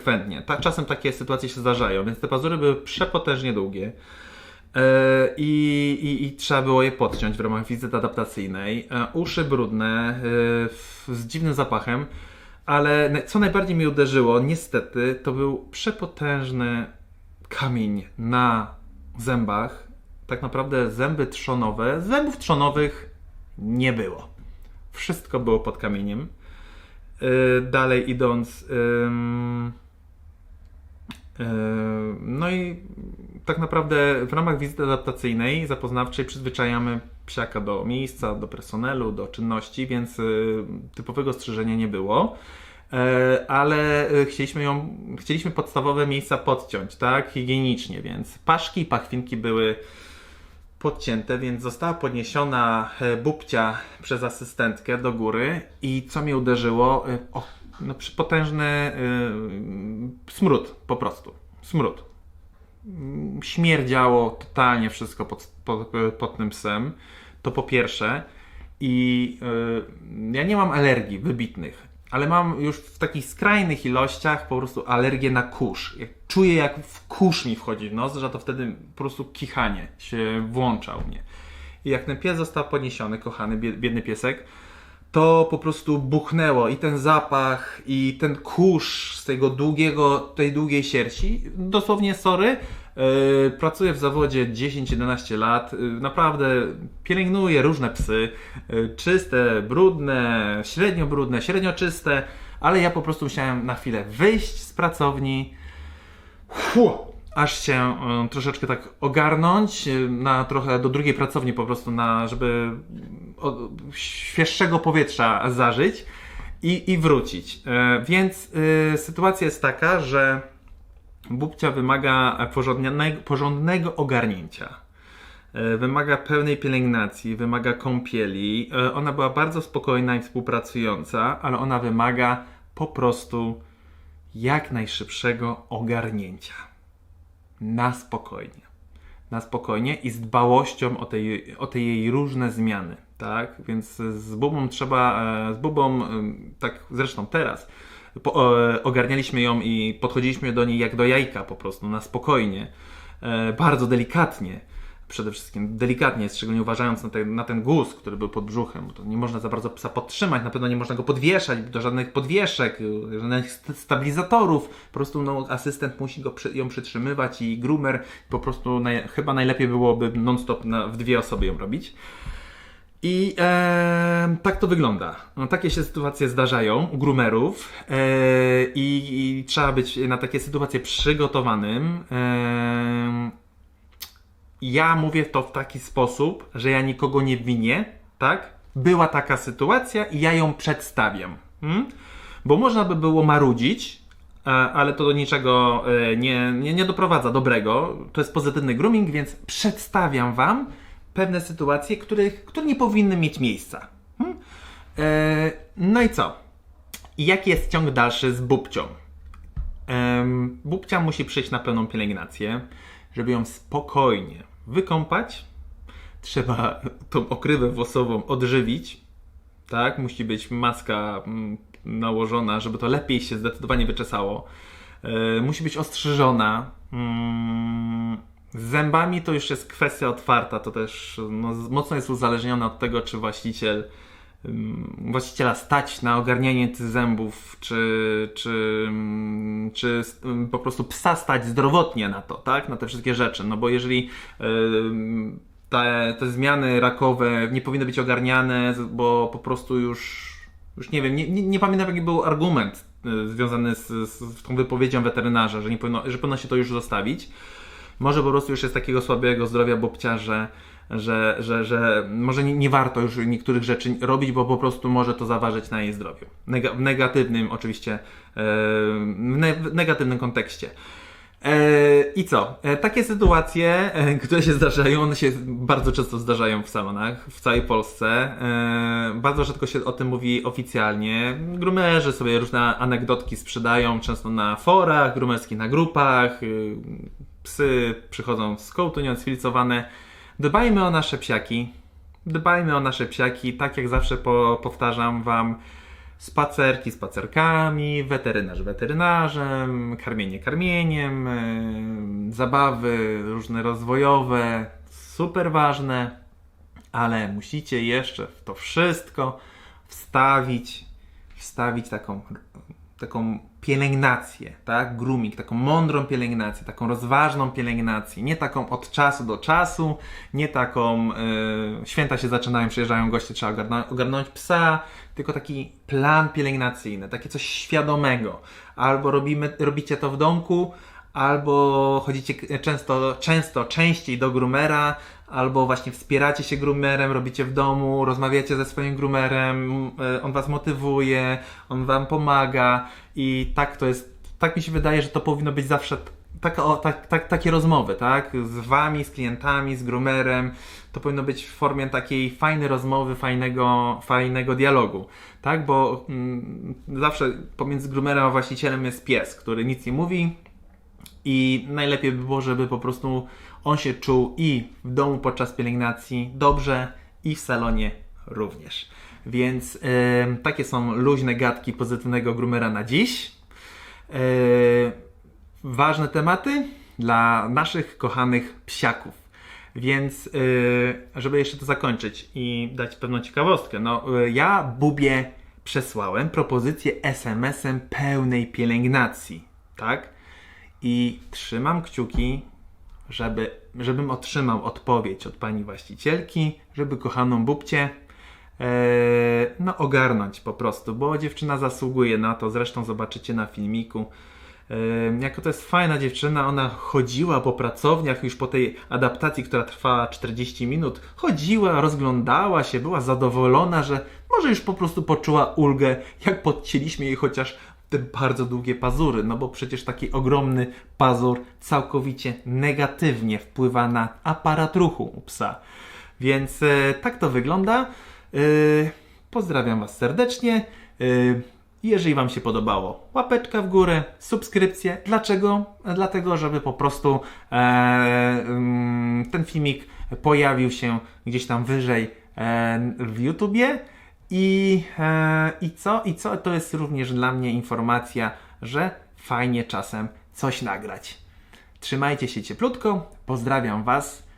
konsekwentnie. Tak, czasem takie sytuacje się zdarzają, więc te pazury były przepotężnie długie. E, I, i, I trzeba było je podciąć w ramach wizyty adaptacyjnej. E, Uszy brudne, e, z dziwnym zapachem, ale co najbardziej mi uderzyło, niestety, to był przepotężny kamień na zębach. Tak naprawdę zęby trzonowe, zębów trzonowych nie było. Wszystko było pod kamieniem. Dalej idąc. No i tak naprawdę w ramach wizyty adaptacyjnej, zapoznawczej przyzwyczajamy psiaka do miejsca, do personelu, do czynności, więc yy, typowego strzyżenia nie było. E, ale e, chcieliśmy ją, chcieliśmy podstawowe miejsca podciąć, tak, higienicznie, więc paszki i pachwinki były podcięte, więc została podniesiona e, bubcia przez asystentkę do góry i co mnie uderzyło, e, o, no, potężny e, smród po prostu, smród. Śmierdziało totalnie wszystko pod, pod, pod tym psem, to po pierwsze i e, ja nie mam alergii wybitnych, ale mam już w takich skrajnych ilościach po prostu alergię na kurz. Jak czuję, jak w kurz mi wchodzi w nos, że to wtedy po prostu kichanie się włącza u mnie. I jak ten pies został podniesiony, kochany, bie- biedny piesek, to po prostu buchnęło i ten zapach, i ten kurz z tego długiego, tej długiej sierści. Dosłownie, sorry, yy, pracuję w zawodzie 10-11 lat, yy, naprawdę pielęgnuję różne psy, yy, czyste, brudne, średnio brudne, średnio czyste, ale ja po prostu musiałem na chwilę wyjść z pracowni, Fu, aż się y, troszeczkę tak ogarnąć y, na trochę do drugiej pracowni po prostu na, żeby świeższego powietrza zażyć i, i wrócić. E, więc sytuacja jest taka, że bubcia wymaga porządnego, porządnego ogarnięcia. E, Wymaga pełnej pielęgnacji, wymaga kąpieli. E, Ona była bardzo spokojna i współpracująca, ale ona wymaga po prostu jak najszybszego ogarnięcia. Na spokojnie. Na spokojnie i z dbałością o, tej, o te jej różne zmiany. Tak? Więc z Bubą trzeba, e, z Bubą, em, tak zresztą teraz, po, e, ogarnialiśmy ją i podchodziliśmy do niej jak do jajka po prostu, na spokojnie, e, bardzo delikatnie. Przede wszystkim delikatnie, szczególnie uważając na, te, na ten guz, który był pod brzuchem, to nie można za bardzo psa podtrzymać, na pewno nie można go podwieszać do żadnych podwieszek, żadnych st- stabilizatorów. Po prostu no, asystent musi go ją przytrzymywać i groomer po prostu naj, chyba najlepiej byłoby non-stop na, w dwie osoby ją robić. I e, tak to wygląda. No, takie się sytuacje zdarzają u groomerów e, i, i trzeba być na takie sytuacje przygotowanym. E, ja mówię to w taki sposób, że ja nikogo nie winię, tak? Była taka sytuacja i ja ją przedstawiam. Hmm? Bo można by było marudzić, e, ale to do niczego e, nie, nie, nie doprowadza dobrego. To jest pozytywny grooming, więc przedstawiam Wam pewne sytuacje, których, które nie powinny mieć miejsca. Hmm? E, no i co? Jaki jest ciąg dalszy z bubcią? Em, Bubcia musi przyjść na pełną pielęgnację, żeby ją spokojnie wykąpać. Trzeba tą okrywę włosową odżywić. Tak, musi być maska mm, nałożona, żeby to lepiej się zdecydowanie wyczesało. E, musi być ostrzyżona. Mm, Z zębami to już jest kwestia otwarta. To też no, mocno jest uzależnione od tego, czy właściciel właściciela stać na ogarnianie tych zębów, czy, czy, czy po prostu psa stać zdrowotnie na to, tak? Na te wszystkie rzeczy. No bo jeżeli te, te zmiany rakowe nie powinny być ogarniane, bo po prostu już, już nie wiem, nie, nie, nie pamiętam jaki był argument y, związany z, z tą wypowiedzią weterynarza, że, nie powinno, że powinno się to już zostawić. Może po prostu już jest takiego słabego zdrowia bobcia, że, że, że, że może nie, nie warto już niektórych rzeczy robić, bo po prostu może to zaważyć na jej zdrowiu. W negatywnym oczywiście, e, w, ne, w negatywnym kontekście. E, I co? E, takie sytuacje, które się zdarzają, one się bardzo często zdarzają w salonach w całej Polsce. Bardzo rzadko się o tym mówi oficjalnie. Grumerzy sobie różne anegdotki sprzedają, często na forach grumerskich, na grupach. Psy przychodzą z kołtu nieodfilcowane. Dbajmy o nasze psiaki. Dbajmy o nasze psiaki. Tak jak zawsze po, powtarzam Wam, spacerki spacerkami, weterynarz weterynarzem, karmienie karmieniem, yy, zabawy różne rozwojowe, super ważne, ale musicie jeszcze w to wszystko wstawić, wstawić taką, taką pielęgnację, tak? Grooming, taką mądrą pielęgnację, taką rozważną pielęgnację, nie taką od czasu do czasu, nie taką y, święta się zaczynają, przyjeżdżają goście, trzeba ogarnąć psa, tylko taki plan pielęgnacyjny, takie coś świadomego. Albo robimy, robicie to w domku, albo chodzicie często, często, częściej do groomera, albo właśnie wspieracie się groomerem, robicie w domu, rozmawiacie ze swoim groomerem, y, on was motywuje, on wam pomaga i tak to jest, tak mi się wydaje, że to powinno być zawsze t- taka, o, tak, tak, takie rozmowy, tak? Z wami, z klientami, z groomerem. To powinno być w formie takiej fajnej rozmowy, fajnego, fajnego dialogu, tak? Bo mm, zawsze pomiędzy groomerem a właścicielem jest pies, który nic nie mówi, i najlepiej by było, żeby po prostu on się czuł i w domu podczas pielęgnacji dobrze, i w salonie również. Więc takie są luźne gadki pozytywnego groomera na dziś. E, ważne tematy dla naszych kochanych psiaków. Więc, e, żeby jeszcze to zakończyć i dać pewną ciekawostkę, no e, ja Bubie przesłałem propozycję SMS-em pełnej pielęgnacji, tak? I trzymam kciuki, żeby, żebym otrzymał odpowiedź od pani właścicielki, żeby kochaną Bubcie e, no ogarnąć po prostu, bo dziewczyna zasługuje na to, zresztą zobaczycie na filmiku. E, jako to jest fajna dziewczyna, ona chodziła po pracowniach już po tej adaptacji, która trwała 40 minut, chodziła, rozglądała się, była zadowolona, że może już po prostu poczuła ulgę, jak podcięliśmy jej chociaż te bardzo długie pazury, no bo przecież taki ogromny pazur całkowicie negatywnie wpływa na aparat ruchu u psa. Więc e, tak to wygląda. E, pozdrawiam Was serdecznie. E, jeżeli Wam się podobało, łapeczka w górę, subskrypcję. Dlaczego? Dlatego, żeby po prostu e, mm, ten filmik pojawił się gdzieś tam wyżej e, w YouTubie. I, e, I co? I co? To jest również dla mnie informacja, że fajnie czasem coś nagrać. Trzymajcie się cieplutko, pozdrawiam Was